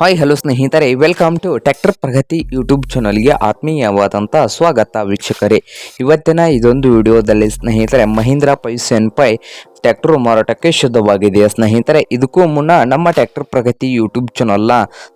Hi hello ಸ್ನೇಹಿತರೆ welcome to tractor Pragati YouTube ಚಾನಲ್ಗೆ ಆತ್ಮೀಯವಾದಂಥ ಸ್ವಾಗತ ವೀಕ್ಷಕರೇ. ಇವತ್ತಿನ ಇದೊಂದು ವಿಡಿಯೋದಲ್ಲಿ ಸ್ನೇಹಿತರೆ, ಮಹೀಂದ್ರ ಪೈಸೆನ್ ಪೈ ಟ್ರ್ಯಾಕ್ಟರ್ ಮಾರಾಟಕ್ಕೆ ಶುದ್ಧವಾಗಿದೆ ಸ್ನೇಹಿತರೆ? ಇದಕ್ಕೂ ಮುನ್ನ ನಮ್ಮ ಟ್ಯಾಕ್ಟರ್ ಪ್ರಗತಿ ಯೂಟ್ಯೂಬ್ ಚಾನಲ್ನ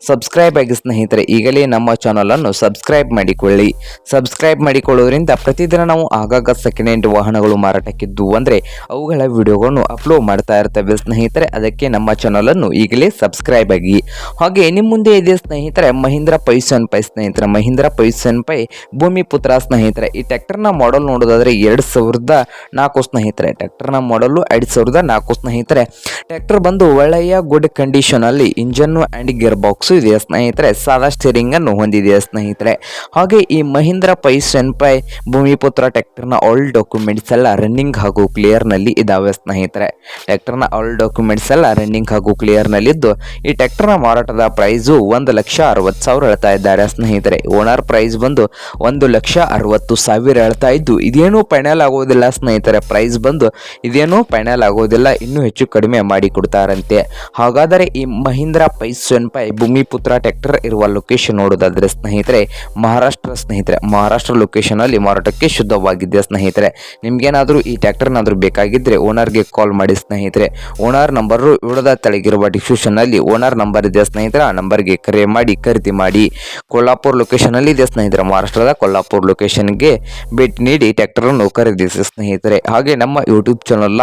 ಸಬ್ಸ್ಕ್ರೈಬ್ ಆಗಿ ಸ್ನೇಹಿತರೆ, ಈಗಲೇ ನಮ್ಮ ಚಾನಲನ್ನು ಸಬ್ಸ್ಕ್ರೈಬ್ ಮಾಡಿಕೊಳ್ಳಿ. ಸಬ್ಸ್ಕ್ರೈಬ್ ಮಾಡಿಕೊಳ್ಳೋದ್ರಿಂದ ಪ್ರತಿದಿನ ನಾವು ಆಗಾಗ ಸೆಕೆಂಡ್ ಹ್ಯಾಂಡ್ ವಾಹನಗಳು ಮಾರಾಟಕ್ಕಿದ್ದು ಅಂದರೆ ಅವುಗಳ ವಿಡಿಯೋಗಳನ್ನು ಅಪ್ಲೋಡ್ ಮಾಡ್ತಾ ಇರ್ತವೆ ಸ್ನೇಹಿತರೆ. ಅದಕ್ಕೆ ನಮ್ಮ ಚಾನಲನ್ನು ಈಗಲೇ ಸಬ್ಸ್ಕ್ರೈಬ್ ಆಗಿ. ಹಾಗೆ ನಿಮ್ಮ ಮುಂದೆ ಇದೆ ಸ್ನೇಹಿತರೆ, ಮಹೀಂದ್ರ ಪೈಸನ್ ಪೈ ಸ್ನೇಹಿತರೆ. ಮಹೀಂದ್ರ ಪೈಸನ್ ಪೈ ಭೂಮಿ ಪುತ್ರ ಸ್ನೇಹಿತರೆ. ಈ ಟ್ಯಾಕ್ಟರ್ನ ಮಾಡಲ್ ನೋಡೋದಾದರೆ ಎರಡು ಸಾವಿರದ ನಾಲ್ಕು ಸ್ನೇಹಿತರೆ. ಟ್ಯಾಕ್ಟರ್ನ ಮಾಡಲು ಎರಡು ಸಾವಿರದ ನಾಲ್ಕು ಸ್ನೇಹಿತರೆ ಟ್ರ್ಯಾಕ್ಟರ್ ಬಂದು ಒಳ್ಳೆಯ ಗುಡ್ ಕಂಡೀಷನ್ ಅಲ್ಲಿ ಇಂಜನ್ ಅಂಡ್ ಗಿಯರ್ ಬಾಕ್ಸ್ ಇದೆ ಸ್ನೇಹಿತರೆ. ಸಾದಾ ಸ್ಟೀರಿಂಗ್ ಅನ್ನು ಹೊಂದಿದೆ ಸ್ನೇಹಿತರೆ. ಹಾಗೆ ಈ ಮಹೀಂದ್ರ ಪೈಸನ್ ಪೈ ಭೂಮಿಪುತ್ರ ಟ್ರ್ಯಾಕ್ಟರ್ನ ಆಲ್ ಡಾಕ್ಯುಮೆಂಟ್ಸ್ ಎಲ್ಲ ರನ್ನಿಂಗ್ ಹಾಗೂ ಕ್ಲಿಯರ್ನಲ್ಲಿ ಇದಾವೆ ಸ್ನೇಹಿತರೆ. ಟ್ರ್ಯಾಕ್ಟರ್ನ ಆಲ್ ಡಾಕ್ಯುಮೆಂಟ್ಸ್ ಎಲ್ಲ ರನ್ನಿಂಗ್ ಹಾಗೂ ಕ್ಲಿಯರ್ ನಲ್ಲಿದ್ದು ಈ ಟ್ರ್ಯಾಕ್ಟರ್ನ ಮಾರಾಟದ ಪ್ರೈಸು ಒಂದು ಲಕ್ಷ ಅರವತ್ತು ಸಾವಿರ ಹೇಳ್ತಾ ಇದ್ದಾರೆ ಸ್ನೇಹಿತರೆ. ಓನರ್ ಪ್ರೈಸ್ ಬಂದು ಒಂದು ಲಕ್ಷ ಅರವತ್ತು ಸಾವಿರ ಹೇಳ್ತಾ ಇದ್ದು, ಇದೇನು ಫೈನಲ್ ಆಗೋದಿಲ್ಲ ಸ್ನೇಹಿತರೆ. ಪ್ರೈಸ್ ಬಂದು ಇದೇನು ಫೈನಲ್ ಆಗೋದಿಲ್ಲ, ಇನ್ನೂ ಹೆಚ್ಚು ಕಡಿಮೆ ಮಾಡಿ ಕೊಡ್ತಾರಂತೆ. ಹಾಗಾದರೆ ಈ ಮಹೀಂದ್ರ ಪೈಸನ್ ಪೈ ಭೂಮಿಪುತ್ರ ಟ್ರ್ಯಾಕ್ಟರ್ ಇರುವ ಲೊಕೇಶನ್ ನೋಡೋದಾದ್ರೆ ಸ್ನೇಹಿತರೆ, ಮಹಾರಾಷ್ಟ್ರ ಸ್ನೇಹಿತರೆ, ಮಹಾರಾಷ್ಟ್ರ ಲೊಕೇಶನ್ ಅಲ್ಲಿ ಮಾರಾಟಕ್ಕೆ ಶುದ್ಧವಾಗಿದೆ ಸ್ನೇಹಿತರೆ? ನಿಮಗೇನಾದರೂ ಈ ಟ್ಯಾಕ್ಟರ್ನಾದರೂ ಬೇಕಾಗಿದ್ದರೆ ಓನರ್ಗೆ ಕಾಲ್ ಮಾಡಿ ಸ್ನೇಹಿತರೆ. ಓನರ್ ನಂಬರು ವಿಡದ ತಳಗಿರುವ ಡಿಸ್ಕ್ರಿಪ್ಷನ್ ಅಲ್ಲಿ ಓನರ್ ನಂಬರ್ ಇದೆ ಸ್ನೇಹಿತರೆ, ಆ ನಂಬರ್ಗೆ ಕರೆ ಮಾಡಿ, ಖರೀದಿ ಮಾಡಿ ಕೊಲ್ಲಾಪುರ್ ಲೊಕೇಶನ್ ಅಲ್ಲಿ ಇದೆ ಸ್ನೇಹಿತರೆ. ಮಹಾರಾಷ್ಟ್ರದ ಕೊಲ್ಲಾಪುರ್ ಲೊಕೇಶನ್ಗೆ ಭೇಟಿ ನೀಡಿ ಟ್ಯಾಕ್ಟರನ್ನು ಖರೀದಿಸಿ ಸ್ನೇಹಿತರೆ. ಹಾಗೆ ನಮ್ಮ ಯೂಟ್ಯೂಬ್ ಚಾನಲ್ನ